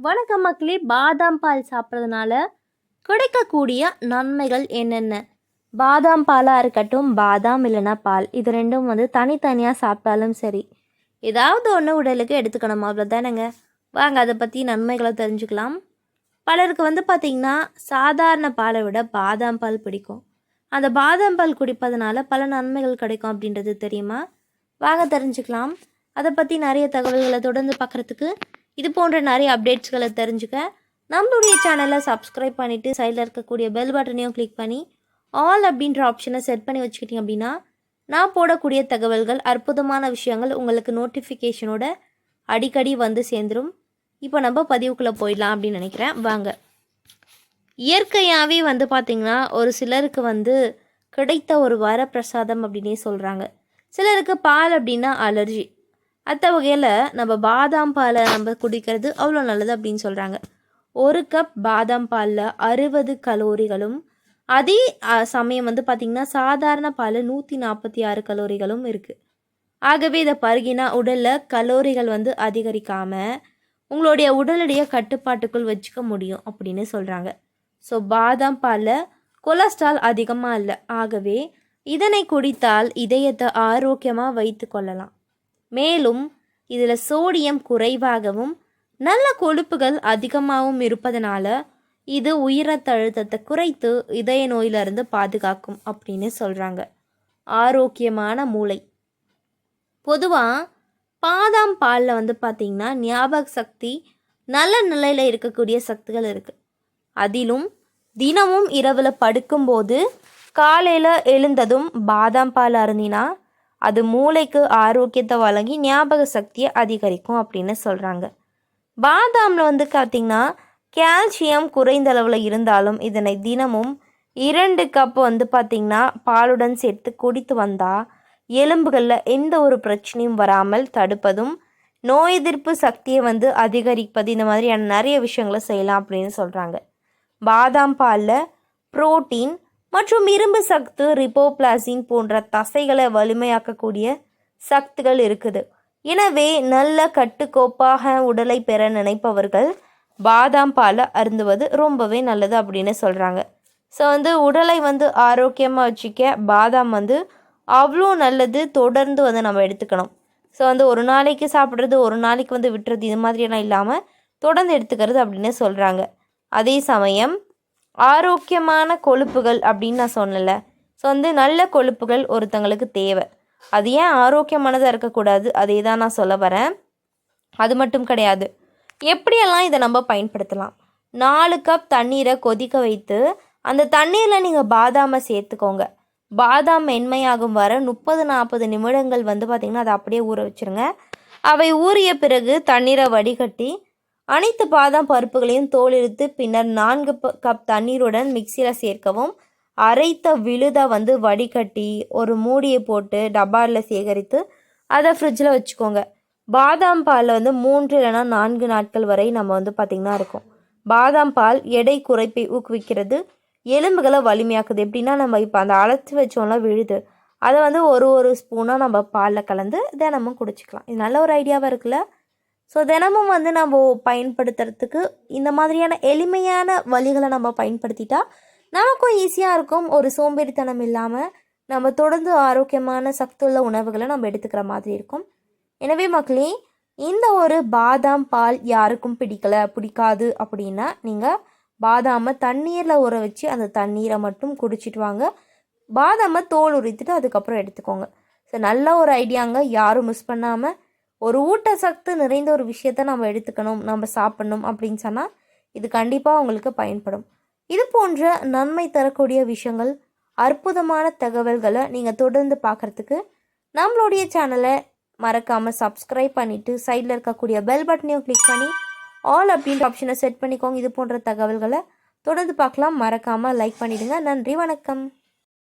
வணக்கம் மக்களே பாதாம் பால் சாப்பிட்றதுனால கிடைக்கக்கூடிய நன்மைகள் என்னென்ன? பாதாம் பாலாக இருக்கட்டும் பாதாம் இல்லைன்னா பால். இது ரெண்டும் வந்து தனித்தனியாக சாப்பிட்டாலும் சரி. ஏதாவது ஒன்று உடலுக்கு எடுத்துக்கணும் அவ்வளோதானேங்க வாங்க அதை பற்றி நன்மைகளை தெரிஞ்சுக்கலாம். பலருக்கு வந்து பார்த்திங்கன்னா சாதாரண பாலை விட பாதாம் பால் பிடிக்கும். அந்த பாதாம் பால் குடிப்பதனால பல நன்மைகள் கிடைக்கும் அப்படின்றது தெரியுமா? வாங்க தெரிஞ்சுக்கலாம். அதை பற்றி நிறைய தகவல்களை தொடர்ந்து பார்க்குறதுக்கு இது போன்ற நிறைய அப்டேட்ஸ்களை தெரிஞ்சுக்க நம்மளுடைய சேனலை சப்ஸ்கிரைப் பண்ணிவிட்டு சைடில் இருக்கக்கூடிய பெல் பட்டனையும் கிளிக் பண்ணி ஆல் அப்படின்ற ஆப்ஷனை செட் பண்ணி வச்சுக்கிட்டீங்க அப்படின்னா நான் போடக்கூடிய தகவல்கள் அற்புதமான விஷயங்கள் உங்களுக்கு நோட்டிஃபிகேஷனோட அடிக்கடி வந்து சேர்ந்துரும். இப்போ நம்ம பதிவுக்குள்ளே போயிடலாம் அப்படின்னு நினைக்கிறேன். வாங்க. இயற்கையாகவே வந்து பார்த்திங்கன்னா ஒரு சிலருக்கு வந்து கிடைத்த ஒரு வரப்பிரசாதம் அப்படின்னே சொல்கிறாங்க சிலருக்கு பால் அப்படின்னா அலர்ஜி அத்த வகையில் நம்ம பாதாம் பாலை நம்ம குடிக்கிறது அவ்வளோ நல்லது அப்படின்னு சொல்கிறாங்க ஒரு கப் பாதாம் பாலில் அறுபது கலோரிகளும் அதே சமயம் வந்து பார்த்திங்கன்னா சாதாரண பாலில் நூற்றி நாற்பத்தி ஆறு கலோரிகளும் இருக்குது ஆகவே இதை பருகினா உடலில் கலோரிகள் வந்து அதிகரிக்காமல் உங்களுடைய உடலுடைய கட்டுப்பாட்டுக்குள் வச்சுக்க முடியும் அப்படின்னு சொல்கிறாங்க ஸோ பாதாம் பாலில் கொலஸ்ட்ரால் அதிகமாக இல்லை. ஆகவே இதனை குடித்தால் இதயத்தை ஆரோக்கியமாக வைத்து கொள்ளலாம். மேலும் இதில் சோடியம் குறைவாகவும் நல்ல கொழுப்புகள் அதிகமாகவும் இருப்பதனால இது உயிரத்த அழுத்தத்தை குறைத்து இதய நோயிலிருந்து பாதுகாக்கும் அப்படின்னு சொல்கிறாங்க ஆரோக்கியமான மூளை. பொதுவாக பாதாம் பாலில் வந்து பார்த்திங்கன்னா ஞாபக சக்தி நல்ல நிலையில் இருக்கக்கூடிய சக்திகள் இருக்குது அதிலும் தினமும் இரவில் படுக்கும்போது காலையில் எழுந்ததும் பாதாம் பால் அருந்தினா அது மூளைக்கு ஆரோக்கியத்தை வழங்கி ஞாபக சக்தியை அதிகரிக்கும் அப்படின்னு சொல்கிறாங்க பாதாமில் வந்து பார்த்திங்கன்னா கால்சியம் குறைந்த அளவில் இருந்தாலும் இதனை தினமும் இரண்டு கப் வந்து பார்த்திங்கன்னா பாலுடன் சேர்த்து குடித்து வந்தால் எலும்புகளில் எந்த ஒரு பிரச்சனையும் வராமல் தடுப்பதும் நோய் எதிர்ப்பு சக்தியை வந்து அதிகரிப்பது இந்த மாதிரியான நிறைய விஷயங்களை செய்யலாம் அப்படின்னு சொல்கிறாங்க பாதாம் பாலில் புரோட்டீன் மற்றும் இரும்பு சத்து ரிப்போபிளாசின் போன்ற தசைகளை வலிமையாக்கக்கூடிய சக்திகள் இருக்குது. எனவே நல்ல கட்டுக்கோப்பாக உடலை பெற நினைப்பவர்கள் பாதாம் பாலை அருந்துவது ரொம்பவே நல்லது அப்படின்னு சொல்கிறாங்க ஸோ வந்து உடலை வந்து ஆரோக்கியமாக வச்சுக்க பாதாம் வந்து அவ்வளோ நல்லது தொடர்ந்து வந்து நம்ம எடுத்துக்கணும். ஸோ வந்து ஒரு நாளைக்கு சாப்பிட்றது ஒரு நாளைக்கு வந்து விட்டுறது இது மாதிரியெல்லாம் இல்லாமல் தொடர்ந்து எடுத்துக்கிறது அப்படின்னு சொல்கிறாங்க அதே சமயம் ஆரோக்கியமான கொழுப்புகள் அப்படின்னு நான் சொன்னல ஸோ வந்து நல்ல கொழுப்புகள் ஒருத்தங்களுக்கு தேவை. அது ஏன் ஆரோக்கியமானதாக இருக்கக்கூடாது? அதே தான் நான் சொல்ல வரேன். அது மட்டும் கிடையாது. எப்படியெல்லாம் இதை நம்ம பயன்படுத்தலாம்? நாலு கப் தண்ணீரை கொதிக்க வைத்து அந்த தண்ணீரில் நீங்கள் பாதாமை சேர்த்துக்கோங்க. பாதாம் மென்மையாகும் வர முப்பது நாற்பது நிமிடங்கள் வந்து பார்த்திங்கன்னா அதை அப்படியே ஊற வச்சுருங்க. அவை ஊறிய பிறகு தண்ணீரை வடிகட்டி அனைத்து பாதாம் பருப்புகளையும் தோலிருத்து பின்னர் நான்கு ப- கப் தண்ணீருடன் மிக்சியில் சேர்க்கவும். அரைத்த விழுதை வந்து வடிகட்டி ஒரு மூடியை போட்டு டப்பாவில் சேகரித்து அதை ஃப்ரிட்ஜில் வச்சுக்கோங்க. பாதாம் பாலில் வந்து மூன்று இல்லைன்னா நான்கு நாட்கள் வரை நம்ம வந்து பார்த்திங்கன்னா இருக்கும். பாதாம் பால் எடை குறைப்பை ஊக்குவிக்கிறது. எலும்புகளை வலிமையாக்குது. எப்படின்னா நம்ம இப்போ அந்த அழைச்சி வச்சோம்லாம் விழுது அதை வந்து ஒரு ஒரு ஸ்பூனாக நம்ம பாலில் கலந்து தினமும் குடிச்சிக்கலாம். இது நல்ல ஒரு ஐடியாவாக இருக்குல்ல? ஸோ தினமும் வந்து நம்ம பயன்படுத்துறதுக்கு இந்த மாதிரியான எளிமையான வழிகளை நம்ம பயன்படுத்திட்டா நமக்கும் ஈஸியாக இருக்கும். ஒரு சோம்பேறித்தனம் இல்லாமல் நம்ம தொடர்ந்து ஆரோக்கியமான சத்துள்ள உணவுகளை நம்ம எடுத்துக்கிற மாதிரி இருக்கும். எனவே மக்களே இந்த ஒரு பாதாம் பால் யாருக்கும் பிடிக்கல பிடிக்காது அப்படின்னா நீங்கள் பாதாமை தண்ணீரில் ஊற வச்சு அந்த தண்ணீரை மட்டும் குடிச்சிட்டு வாங்க. பாதாமை தோல் உரித்துட்டு அதுக்கப்புறம் எடுத்துக்கோங்க. ஸோ நல்ல ஒரு ஐடியாங்க. யாரும் மிஸ் பண்ணாமல் ஒரு ஊட்டசத்து நிறைந்த ஒரு விஷயத்த நம்ம எடுத்துக்கணும் நம்ம சாப்பிடணும் அப்படின்னு சொன்னால் இது கண்டிப்பாக உங்களுக்கு பயன்படும். இது போன்ற நன்மை தரக்கூடிய விஷயங்கள் அற்புதமான தகவல்களை நீங்கள் தொடர்ந்து பார்க்குறதுக்கு நம்மளுடைய சேனலை மறக்காமல் சப்ஸ்கிரைப் பண்ணிவிட்டு சைடில் இருக்கக்கூடிய பெல் பட்டனையும் கிளிக் பண்ணி ஆல் அப்படின்ற ஆப்ஷனை செட் பண்ணிக்கோங்க. இது போன்ற தகவல்களை தொடர்ந்து பார்க்கலாம். மறக்காமல் லைக் பண்ணிவிடுங்க நன்றி வணக்கம்.